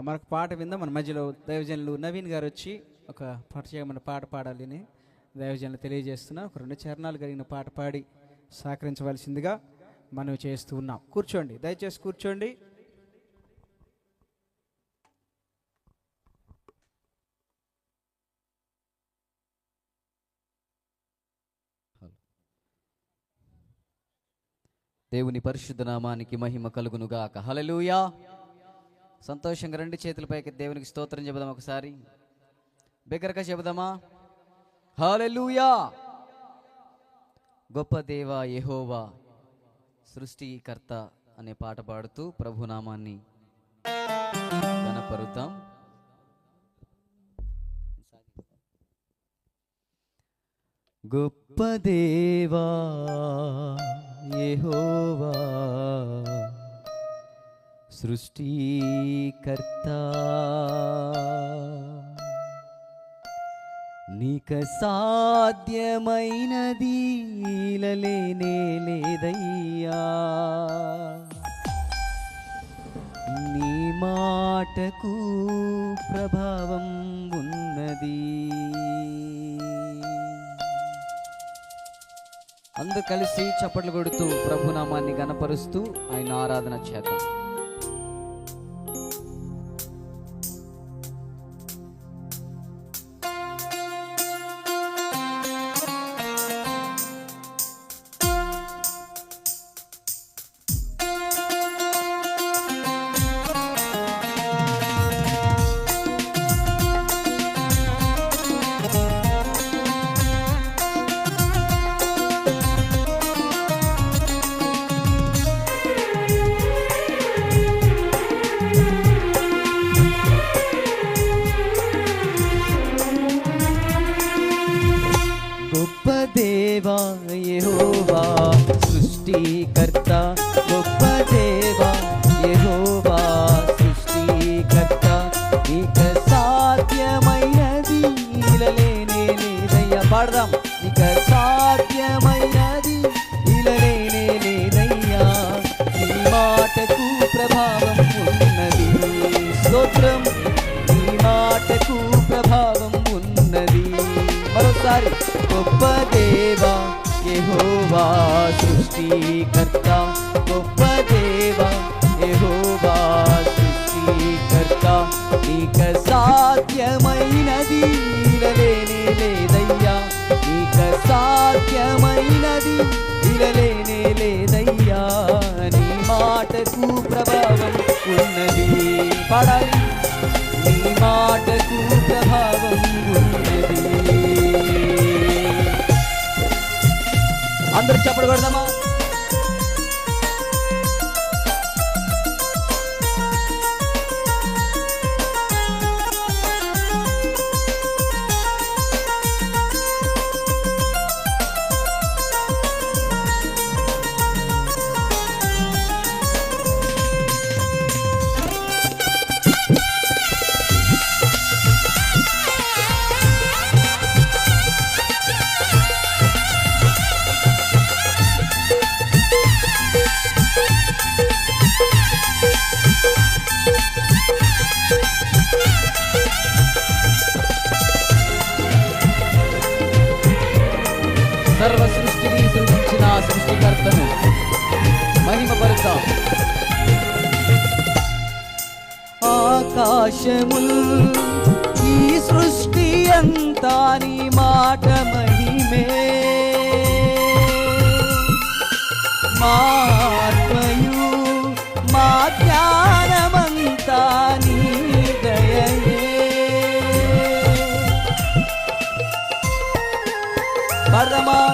మనకు పాట విందాం. మన మధ్యలో దైవజనులు నవీన్ గారు వచ్చి ఒక ప్రత్యేకమైన పాట పాడాలని దైవజనులు తెలియజేస్తున్నా. ఒక రెండు చరణాలు కలిగిన పాట పాడి సహకరించవలసిందిగా మనం చేస్తూ ఉన్నాం. కూర్చోండి. దయచేసి కూర్చోండి. దేవుని పరిశుద్ధ నామానికి మహిమ కలుగునుగాక. హలలుయా సంతోషంగా రెండు చేతులపైకి దేవునికి స్తోత్రం చెబుదాం ఒకసారి. బిగ్గరగా చెబుదామా? హాలెలుయా గొప్ప దేవ యహోవా సృష్టికర్త అనే పాట పాడుతూ ప్రభునామాన్ని గణపరుతాం గొప్ప దేవా యెహోవా సృష్టికర్త. నీక సాధ్యమైనది లేనే లేదయ్యా. నీ మాటకు ప్రభావం ఉన్నది. అందరు కలిసి చప్పట్లు కొడుతూ ప్రభునామాన్ని గనపరుస్తూ ఆయన ఆరాధన చేద్దాం. పాడదాం. ఇక సాధ్యమైనది ఇలలేనే లేదయ్యా. నీ మాటకు ప్రభావం ఉన్నది. స్తోత్రం. నీ మాటకు ప్రభావం ఉన్నది. మరోసారి గొప్ప దేవా యెహోవా సృష్టికర్త గొప్ప అందరూ చెప్పడం కొడదామా? సృష్టించిన ఆ సృష్టికర్తను మహిమపరుద్దాం. ఆకాశముల్ ఈ సృష్టి అంతా నీ మాట మహిమే. మాత్మయు మా జ్ఞానమంతా నీ దయయే. పరమా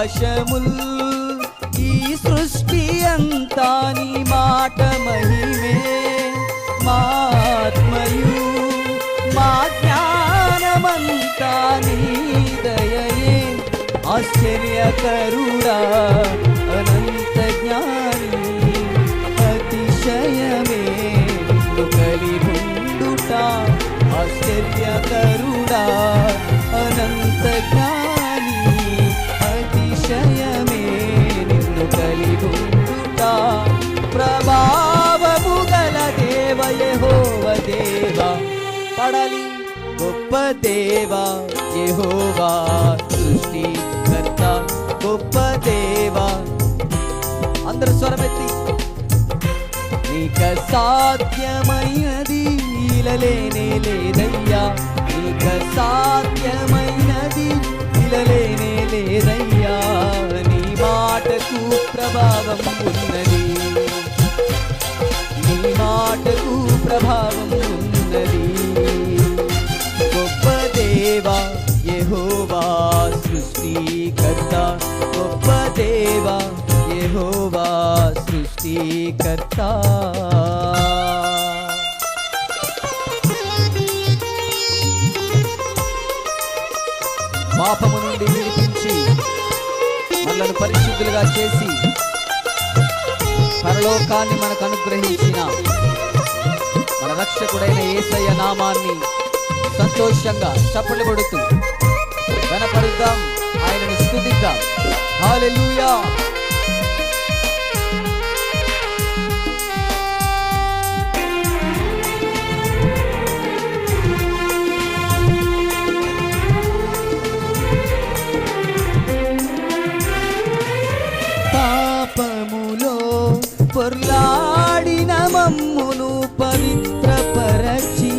ఆకాశముల్ ఈ సృష్టి అంతా నీ మాట మహిమే. మాత్మయు మా జ్ఞానమంతా నీ దయయే. ఆశ్చర్యకరుడా గొప్ప దేవా యహోవా సృష్టి కర్త గొప్ప దేవా. అందరు స్వరమెత్తి. నీక సాధ్యమైనది ఇలలేనే లేదయ్యా. నీక సాధ్యమైనది ఇలలేనే లేదయ్యా. నీ మాటకు ప్రభావం ఉన్నది. సృష్టికర్త పాపము నుండి విడిపించి మనలను పరిశుద్ధులుగా చేసి పరలోకాన్ని మనకు అనుగ్రహించిన మన రక్షకుడైన ఏసయ్య నామాన్ని సంతోషంగా చప్పట్లు కొడుతూ కనపడుద్దాం ఆయనను స్థుతిద్దాం. హాలెలూయా పొర్లాడిన మమ్మును పవిత్రపరచి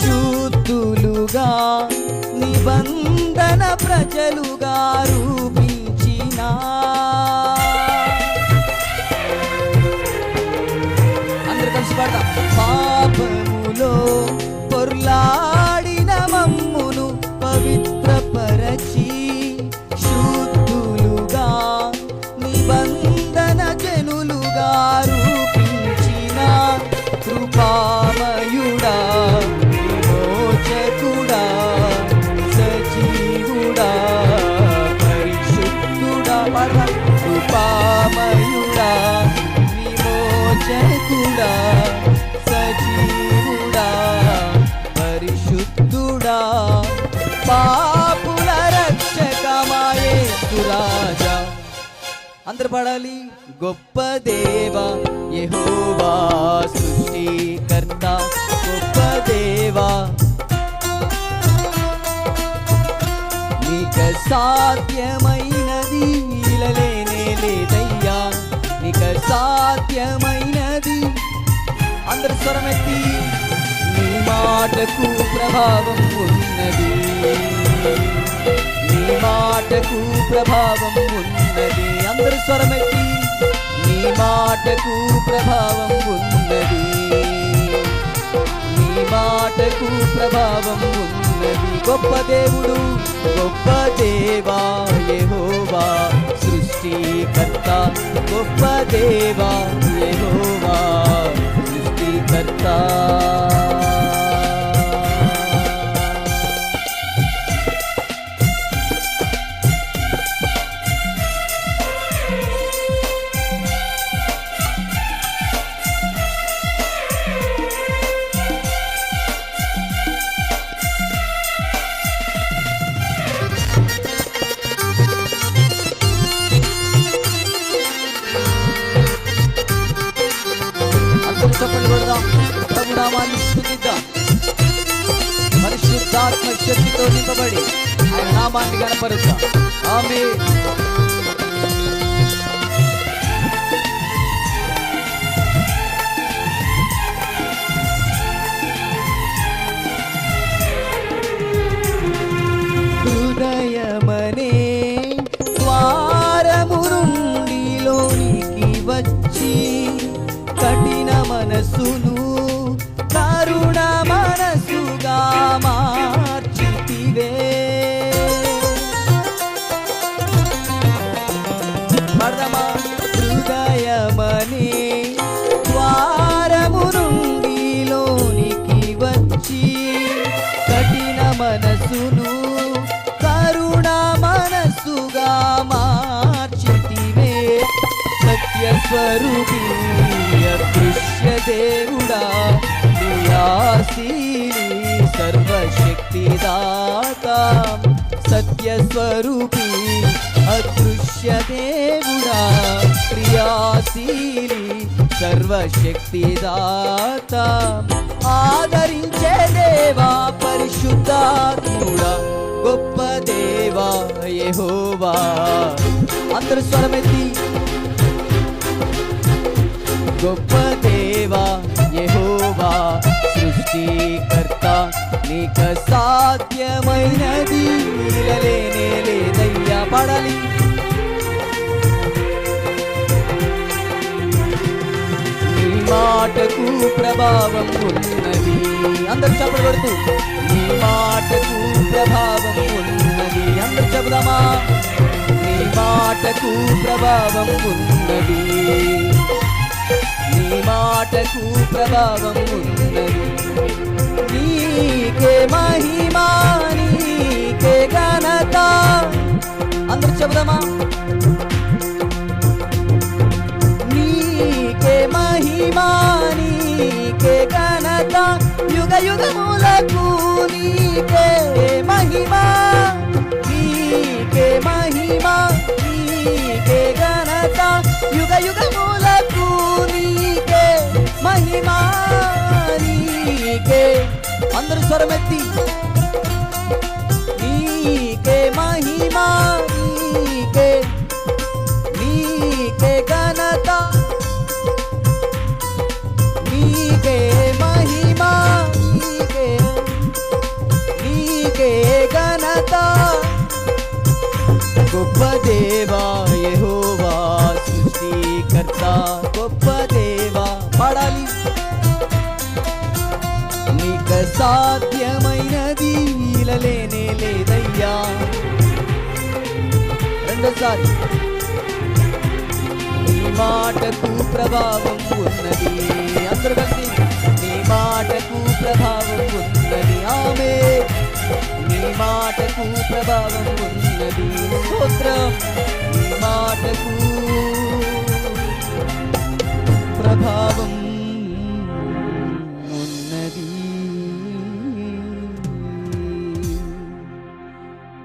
శుద్ధులుగా నిబంధన ప్రజలుగా రూపించిన. यार అందరు పాడాలి గొప్ప దేవా యహోవా సృష్టికర్త. గొప్ప దేవా. నీక సాధ్యమైనది ఇలలేనే లేదయ్యా. నీక సాధ్యమైనది అందరు స్వరమెత్తి నీ మాటకు ప్రభావం ఉన్నది. మాటకు ప్రభావం ఉన్నది. అందరి స్వరమెత్తి నీ మాటకు ప్రభావం ఉన్నది. నీ మాటకు ప్రభావం ఉన్నది. గొప్ప దేవుడు గొప్ప దేవా యెహోవా. సృష్టికర్త గొప్ప దేవా యెహోవా. సృష్టికర్త. ఆయన నామాన్ని గణపరుద్దాం స్వరూపి అదృశ్య దేవుడా క్రియాశీలి సర్వశక్తిదాత. సత్య స్వరూపి అదృశ్య దేవుడా క్రియాశీలి సర్వశక్తి దాత ఆదరించే దేవా పరిశుద్ధాత్ముడా గొప్ప దేవా యహోవా. అందరు స్వరమెత్తి గొప్ప దేవా యహోవా సృష్టికర్త నీక సాధ్యమైనది లేనే లేదయ్యా పాడాలి. నీ మాటకు ప్రభావం ఉన్నది. అందరు చెప్పలు కొడుతూ నీ మాటకు ప్రభావం ఉన్నది. అందరు చెబుదామా? నీ మాటకు ప్రభావం ఉన్నది. నీ మాటకు ప్రభావం ఉన్నది. నీకే మహిమా నీకే ఘనత. అందరు చెబుదామా? నీకే మహిమా నీకే ఘనత. యుగ యుగ అందరూ స్వరమెత్తి నీకే మహిమా నీకే నీకే ఘనత నీకే మహిమా నీకే నీకే ఘనత గొప్ప దేవా యెహోవా సృష్టికర్త గొప్ప దేవా సాధ్యమైనది లేనే లేదయ్యా. రెండోసారి. నీ మాటకు ప్రభావం ఉన్నది. అందరూ కలిసి నీ మాటకు ప్రభావం ఉన్నది. ఆమె నీ మాటకు ప్రభావం ఉన్నది. స్తోత్రం. నీ మాటకు ప్రభావం